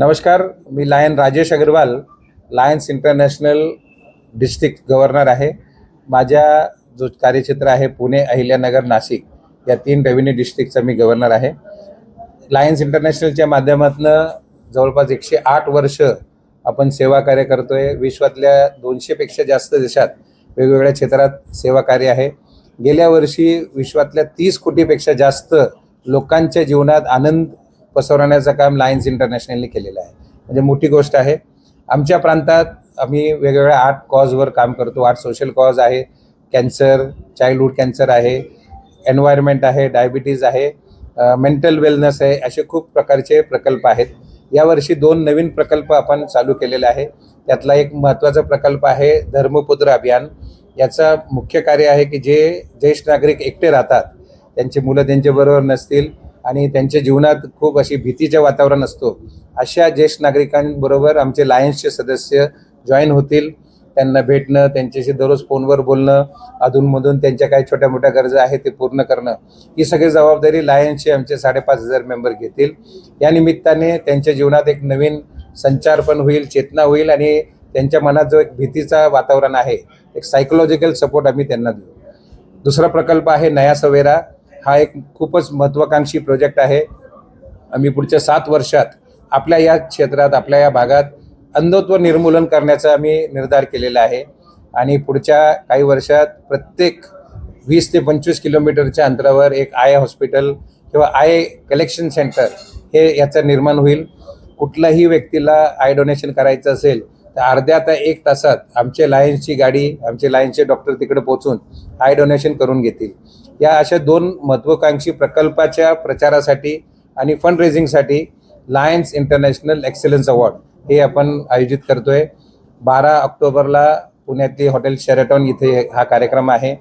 नमस्कार मी lion Rajesh Agarwal lions international district governor आहे. माझ्या जो कार्यक्षेत्र आहे पुणे अहिल्यानगर नाशिक या तीन रेव्हेन्यू डिस्ट्रिक्टचा मी गव्हर्नर आहे. लायन्स इंटरनॅशनलच्या माध्यमातून जवळपास एकशे आठ वर्ष आपण सेवा कार्य आहे विश्वातल्या दोनशेपेक्षा जास्त देशात वेगवेगळ्या क्षेत्रात सेवा कार्य आहे. गेल्या वर्षी विश्वातल्या तीस कोटीपेक्षा जास्त लोकांच्या जीवनात आनंद पसरवण्याचं काम लायन्स इंटरनॅशनलने केलेलं आहे. म्हणजे मोठी गोष्ट आहे. आमच्या प्रांतात आम्ही वेगवेगळ्या आठ कॉजवर काम करतो. आठ सोशल कॉज आहे. कॅन्सर चाइल्डहूड कॅन्सर आहे. एन्व्हायरमेंट आहे. डायबिटीज आहे. मेंटल वेलनेस आहे. असे खूप प्रकारचे प्रकल्प आहेत. यावर्षी दोन नवीन प्रकल्प आपण चालू केलेले आहे. त्यातला एक महत्त्वाचा प्रकल्प आहे धर्मपुत्र अभियान. याचा मुख्य कार्य आहे की जे ज्येष्ठ नागरिक एकटे राहतात त्यांची मुलं त्यांच्याबरोबर नसतील आणि त्यांच्या जीवनात खूप अशी भीतीचे वातावरण असतो. अशा ज्येष्ठ नागरिकांबरोबर आमचे लायन्सचे सदस्य जॉईन होतील. त्यांना भेटणं त्यांच्याशी दररोज फोनवर बोलणं अधूनमधून त्यांच्या काही छोट्या मोठ्या गरजा आहेत ते पूर्ण करणं ही सगळी जबाबदारी लायन्सचे आमचे साडेपाच हजार मेंबर घेतील. या निमित्ताने त्यांच्या जीवनात एक नवीन संचार पण होईल चेतना होईल आणि त्यांच्या मनात जो एक भीतीचा वातावरण आहे एक सायकोलॉजिकल सपोर्ट आम्ही त्यांना देऊ. दुसरा प्रकल्प आहे नया सवेरा. हा एक खूपच महत्त्वाकांक्षी प्रोजेक्ट आहे. आम्ही पुढच्या सात वर्षात आपल्या या क्षेत्रात आपल्या या भागात अंधत्व निर्मूलन करण्याचा आम्ही निर्धार केलेला आहे. आणि पुढच्या काही वर्षात प्रत्येक वीस ते पंचवीस किलोमीटरच्या अंतरावर एक आय हॉस्पिटल किंवा आय कलेक्शन सेंटर हे याचं निर्माण होईल. कुठल्याही व्यक्तीला आय डोनेशन करायचं असेल तर अर्ध्या ता एक तासात आमचे लायन्सची गाडी आमचे लायन्सचे डॉक्टर तिकडे पोहोचून आय डोनेशन करून घेतील. या अशा दोन महत्त्वाकांक्षी प्रकल्पाच्या प्रचारासाठी आणि फंड रेझिंगसाठी लायन्स इंटरनॅशनल एक्सलन्स अवॉर्ड हे आपण आयोजित करतोय. बारा ऑक्टोबरला पुण्यातली हॉटेल शेरेटॉन इथे हा कार्यक्रम आहे.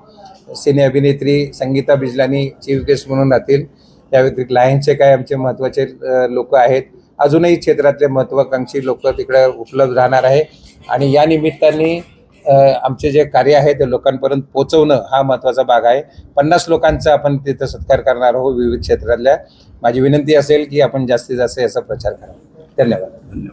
सिने अभिनेत्री संगीता बिजलानी चीफ गेस्ट म्हणून राहतील. त्या व्यतिरिक्त लायन्सचे काय आमचे महत्त्वाचे लोक आहेत. अजूनही क्षेत्रातले महत्त्वाकांक्षी लोक तिकडे उपलब्ध राहणार आहे. आणि या निमित्ताने आमचे जे कार्य आहे ते लोकांपर्यंत पोहोचवणं हा महत्त्वाचा भाग आहे. पन्नास लोकांचा आपण तिथं सत्कार करणार आहोत विविध क्षेत्रातल्या. माझी विनंती असेल की आपण जास्तीत जास्त याचा प्रचार करावा. धन्यवाद.